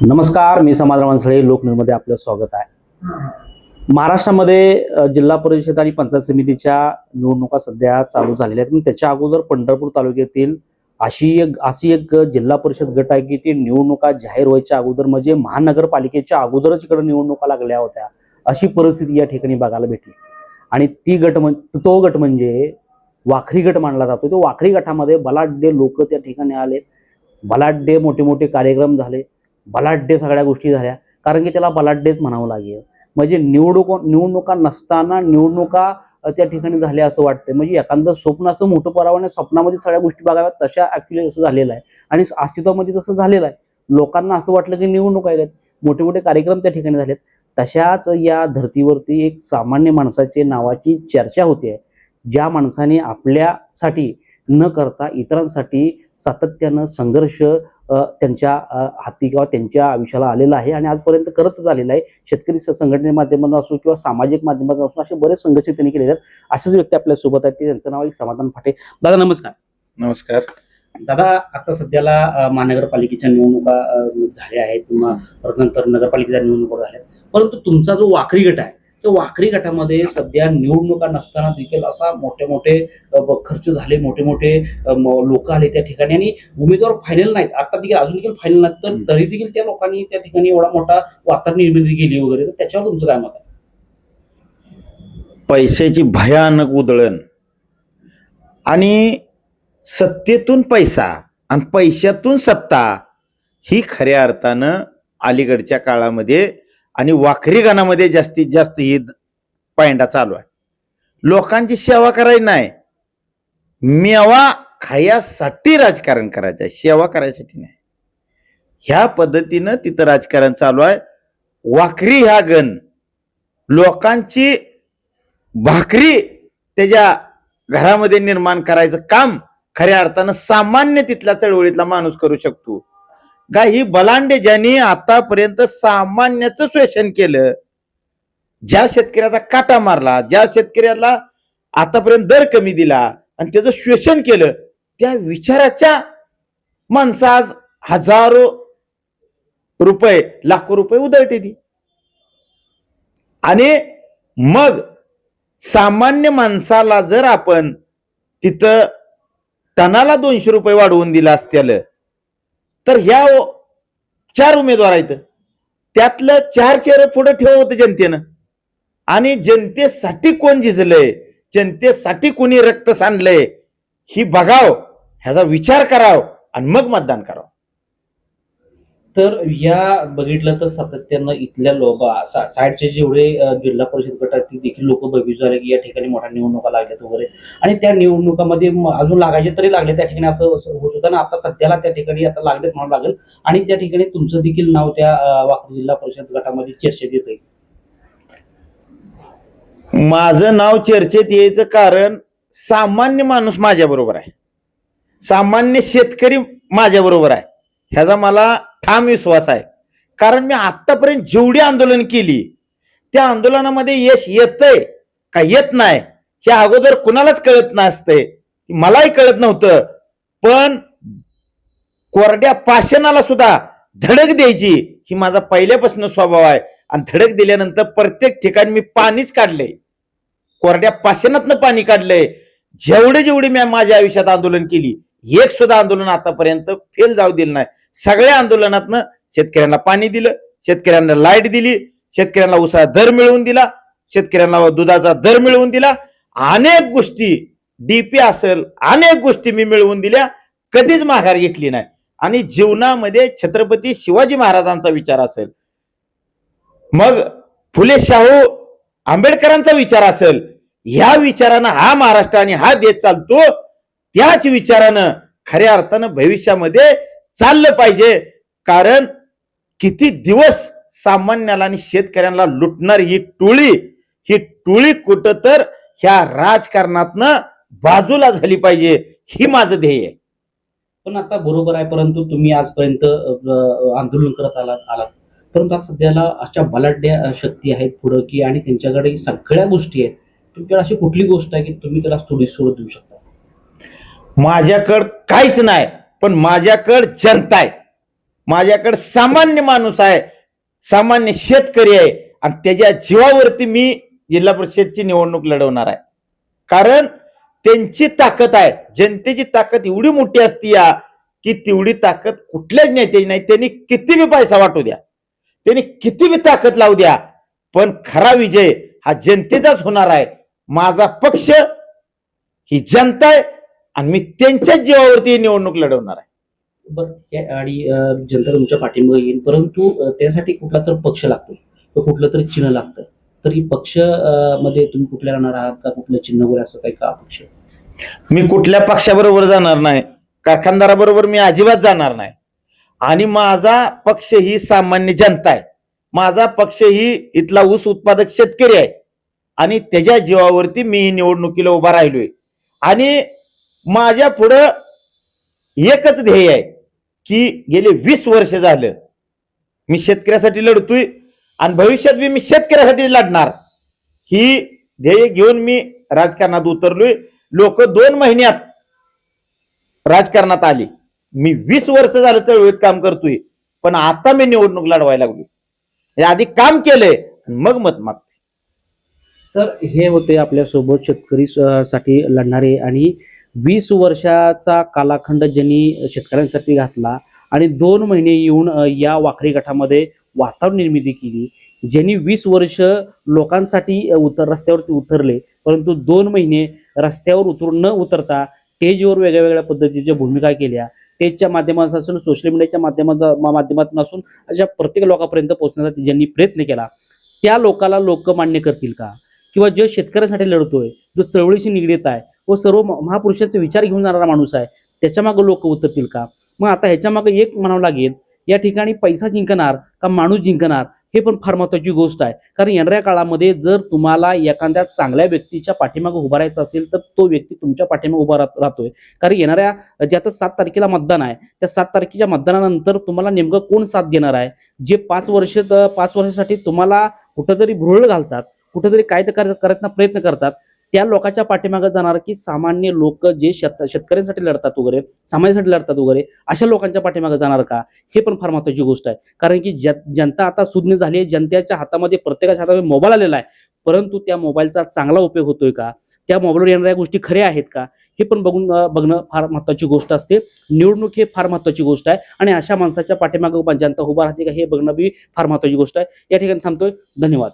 नमस्कार मी समाधान वानसळे लोकनिर्मध्ये आपलं स्वागत आहे. महाराष्ट्रामध्ये जिल्हा परिषद आणि पंचायत समितीच्या निवडणुका सध्या चालू झालेल्या आहेत. पण त्याच्या अगोदर पंढरपूर तालुक्यातील अशी एक अशी एक जिल्हा परिषद गट आहे की ती निवडणुका जाहीर व्हायच्या अगोदर म्हणजे महानगरपालिकेच्या अगोदरच इकडे निवडणुका लागल्या होत्या. अशी परिस्थिती या ठिकाणी बघायला भेटली. आणि ती गट म्हणजे तो गट म्हणजे वाखरी गट मानला जातो तो वाखरी गटामध्ये बलाढ्य लोक त्या ठिकाणी आले बलाढ्य मोठे मोठे कार्यक्रम झाले. बलाढ्य सगळ्या गोष्टी झाल्या. कारण की त्याला बलाढ्यच म्हणावं लागेल. म्हणजे निवडणूक निवडणुका नसताना निवडणुका त्या ठिकाणी झाल्या असं वाटतंय. म्हणजे एखादं स्वप्न असं मोठं परावं आणि स्वप्नामध्ये सगळ्या गोष्टी बघाव्यात तशा ऍक्च्युली असं झालेलं आहे. आणि अस्तित्वामध्ये तसं झालेलं आहे. लोकांना असं वाटलं की निवडणूक आहेत. मोठे मोठे कार्यक्रम त्या ठिकाणी झालेत. तशाच या धर्तीवरती एक सामान्य माणसाचे नावाची चर्चा होते. ज्या माणसाने आपल्यासाठी न करता इतरांसाठी सातत्यानं संघर्ष त्यांच्या हाती किंवा त्यांच्या आयुष्याला आलेला आहे आणि आजपर्यंत करतच आलेला आहे. शेतकरी संघटने माध्यमातून असो किंवा सामाजिक माध्यमातून असो असे बरेच संघर्ष त्यांनी केलेले आहेत. असेच व्यक्ती आपल्यासोबत आहेत. ते त्यांचं नाव आहे समाधान फाटे. दादा नमस्कार. नमस्कार. दादा आता सध्याला महानगरपालिकेच्या निवडणुका झाल्या आहेत किंवा नंतर नगरपालिकेच्या निवडणुका झाल्या परंतु तुमचा जो वाखरी गट आहे त्या वाखरी गटामध्ये सध्या निवडणुका नसताना देखील असा मोठे मोठे खर्च झाले मोठे मोठे लोक आले त्या ठिकाणी. आणि उमेदवार फायनल नाहीत. आता देखील अजून देखील फायनल नाहीत. तर. तरी देखील त्या लोकांनी त्या ठिकाणी एवढा मोठा वातावरण निर्मिती केली वगैरे. तर त्याच्यावर तुमचं काय मत आहे? पैशाची भयानक उधळण आणि सत्तेतून पैसा आणि पैशातून सत्ता ही खऱ्या अर्थानं अलीकडच्या काळामध्ये आणि वाखरी गणामध्ये जास्तीत जास्त ही पायंडा चालू आहे. लोकांची सेवा करायची नाही. मेवा खायासाठी राजकारण करायचं आहे. सेवा करायसाठी नाही. ह्या पद्धतीनं तिथं राजकारण चालू आहे. वाखरी ह्या गण. लोकांची भाकरी त्याच्या घरामध्ये निर्माण करायचं काम खऱ्या अर्थानं सामान्य तिथल्या चळवळीतला माणूस करू शकतो. काही बलांडे ज्यांनी आतापर्यंत सामान्याचं शोषण केलं ज्या शेतकऱ्याचा काटा मारला ज्या शेतकऱ्याला आतापर्यंत दर कमी दिला आणि त्याचं शोषण केलं त्या विचाराच्या माणसं आज हजारो रुपये लाखो रुपये उधळते ती. आणि मग सामान्य माणसाला जर आपण तिथं टनाला दोनशे रुपये वाढवून दिला असत्याला तर ह्या चार उमेदवार आहेत. त्यातलं चार चेहरे पुढे ठेव होतं जनतेनं. आणि जनतेसाठी कोण झिजलंय जनतेसाठी कोणी रक्त सांडलंय? ही बघाव ह्याचा विचार कराव आणि मग मतदान करावं. तर या बघितलं तर सातत्यानं इथल्या लोक साईडचे जेवढे जिल्हा परिषद गट आहेत देखील लोक बघित झाले की या ठिकाणी मोठ्या निवडणुका लागल्यात वगैरे. आणि त्या निवडणुकामध्ये अजून लागायचे तरी लागले त्या ठिकाणी असं होत होतं ना आता सध्याला त्या ठिकाणी आता लागलेत म्हणून लागेल. आणि त्या ठिकाणी तुमचं देखील नाव त्या वाकड जिल्हा परिषद गटामध्ये चर्चेत येत आहे माझं नाव चर्चेत यायचं कारण सामान्य माणूस माझ्या बरोबर आहे. सामान्य शेतकरी माझ्या बरोबर आहे. ह्याचा मला ठाम विश्वास आहे. कारण मी आतापर्यंत जेवढी आंदोलन केली त्या आंदोलनामध्ये यश येतंय का येत नाही हे अगोदर कुणालाच कळत नसतंय. मलाही कळत नव्हतं. पण कोरड्या पाषाणाला सुद्धा धडक द्यायची ही माझा पहिल्यापासून स्वभाव आहे. आणि धडक दिल्यानंतर प्रत्येक ठिकाणी मी पाणीच काढलंय. कोरड्या पाषाणातनं पाणी काढलंय. जेवढे जेवढे मी माझ्या आयुष्यात आंदोलन केली एक सुद्धा आंदोलन आतापर्यंत फेल जाऊ दिलं नाही. सगळ्या आंदोलनातनं शेतकऱ्यांना पाणी दिलं शेतकऱ्यांना लाइट दिली शेतकऱ्यांना उसाचा दर मिळवून दिला शेतकऱ्यांना दुधाचा दर मिळवून दिला. अनेक गोष्टी डीपी असेल अनेक गोष्टी मी मिळवून दिल्या कधीच माघार घेतली नाही. आणि जीवनामध्ये छत्रपती शिवाजी महाराजांचा विचार असेल मग फुले शाहू आंबेडकरांचा विचार असेल ह्या विचारानं हा महाराष्ट्र आणि हा देश चालतो. त्याच विचारानं खऱ्या अर्थानं भविष्यामध्ये चाललं पाहिजे. कारण किती दिवस सामान्याला आणि शेतकऱ्यांना लुटणार ही टोळी ही टोळी कुठं तर ह्या राजकारणातनं बाजूला झाली पाहिजे ही माझं ध्येय आहे. पण आता बरोबर आहे परंतु तुम्ही आजपर्यंत आंदोलन करत आलात आलात. परंतु आज सध्याला अशा बलाढ्य शक्ती आहेत पुढं की आणि त्यांच्याकडे सगळ्या गोष्टी आहेत. तुमच्याकडे अशी कुठली गोष्ट आहे की तुम्ही त्याला थोडी सोडत देऊ शकता? माझ्याकडं काहीच नाही पण माझ्याकडं जनता आहे. माझ्याकडं सामान्य माणूस आहे सामान्य शेतकरी आहे आणि त्याच्या जीवावरती मी जिल्हा परिषदची निवडणूक लढवणार आहे. कारण त्यांची ताकद आहे जनतेची ताकद एवढी मोठी असती या की तेवढी ताकद कुठल्याच नेत्याची नाही. त्यांनी किती बी पैसा वाटू द्या त्यांनी किती बी ताकद लावू द्या पण खरा विजय हा जनतेचाच होणार आहे. माझा पक्ष ही जनता आहे आणि मी त्यांच्याच जीवावरती निवडणूक लढवणार आहे. बरं आणि जनता तुमच्या पाठिंबा येईल परंतु त्यासाठी कुठला तर पक्ष लागतो. कुठलं तरी चिन्ह लागतं. तर पक्षमध्ये तुम्ही कुठल्या राहणार आहात का? कुठलं चिन्ह वगैरे असं काही का पक्ष मी कुठल्या पक्षाबरोबर जाणार नाही कारखानदाराबरोबर मी अजिबात जाणार नाही. आणि माझा पक्ष ही सामान्य जनता आहे. माझा पक्ष ही इथला ऊस उत्पादक शेतकरी आहे. आणि त्याच्या जीवावरती मी ही निवडणुकीला उभा राहिलोय. आणि माझ्या पुढं एकच ध्येय आहे की गेले वीस वर्ष झालं मी शेतकऱ्यासाठी लढतोय आणि भविष्यात मी शेतकऱ्यासाठी लढणार. ही ध्येय घेऊन मी राजकारणात उतरलोय. लोक दोन महिन्यात राजकारणात आली. मी वीस वर्ष झालं चळवळीत काम करतोय. पण आता मी निवडणूक लढवायला लागलोय. हे आधी काम केलंय मग मत माग तर हे होते आपल्यासोबत शेतकरी साठी लढणारे आणि वीस वर्षाचा कालाखंड ज्यांनी शेतकऱ्यांसाठी घातला आणि दोन महिने येऊन या वाखरी गटामध्ये वातावरण निर्मिती केली ज्यांनी वीस वर्ष लोकांसाठी उतर रस्त्यावरती उतरले परंतु दोन महिने रस्त्यावर उतरून न उतरता स्टेजवर वेगळ्या वेगळ्या पद्धतीच्या भूमिका केल्या. स्टेजच्या माध्यमातून असून सोशल मीडियाच्या माध्यमात माध्यमातून असून अशा प्रत्येक लोकांपर्यंत पोहोचण्यासाठी ज्यांनी प्रयत्न केला त्या लोकाला लोक मान्य करतील का? किंवा जे शेतकऱ्यासाठी लढतोय जो चळवळीशी निगडीत आहे व सर्व म- महापुरुषांचे विचार घेऊन जाणारा माणूस आहे. त्याच्यामागं लोक उतरतील का? मग आता ह्याच्यामागं एक म्हणावं लागेल या ठिकाणी पैसा जिंकणार का माणूस जिंकणार हे पण फार महत्वाची गोष्ट आहे. कारण येणाऱ्या काळामध्ये जर तुम्हाला एखाद्या चांगल्या व्यक्तीच्या पाठीमागे उभा राहायचं असेल तर तो व्यक्ती तुमच्या पाठीमागे उभा राहत- राहतोय. कारण येणाऱ्या जे आता सात तारखेला मतदान आहे त्या सात तारखेच्या मतदानानंतर तुम्हाला नेमकं कोण साथ देणार आहे? जे पाच वर्ष पाच वर्षासाठी तुम्हाला कुठंतरी भुरळ घालतात कुठंतरी काय तर करण्याचा प्रयत्न करतात त्या लोकांच्या पाठीमागे जाणार की सामान्य लोक जे शेत शेतकऱ्यांसाठी लढतात वगैरे समाजासाठी लढतात वगैरे अशा लोकांच्या पाठीमागे जाणार का? हे पण फार महत्वाची गोष्ट आहे. कारण की जनता आता सुज्ञ झाली आहे जनतेच्या हातामध्ये प्रत्येकाच्या हातामध्ये मोबाईल आलेला आहे. परंतु त्या मोबाईलचा चांगला उपयोग होतोय का? त्या मोबाईलवर येणाऱ्या गोष्टी खऱ्या आहेत का? हे पण बघून बघणं फार महत्वाची गोष्ट असते. निवडणूक हे फार महत्वाची गोष्ट आहे. आणि अशा माणसाच्या पाठीमागं जनता उभा राहते का हे बघणं बी फार महत्वाची गोष्ट आहे. या ठिकाणी थांबतोय. धन्यवाद.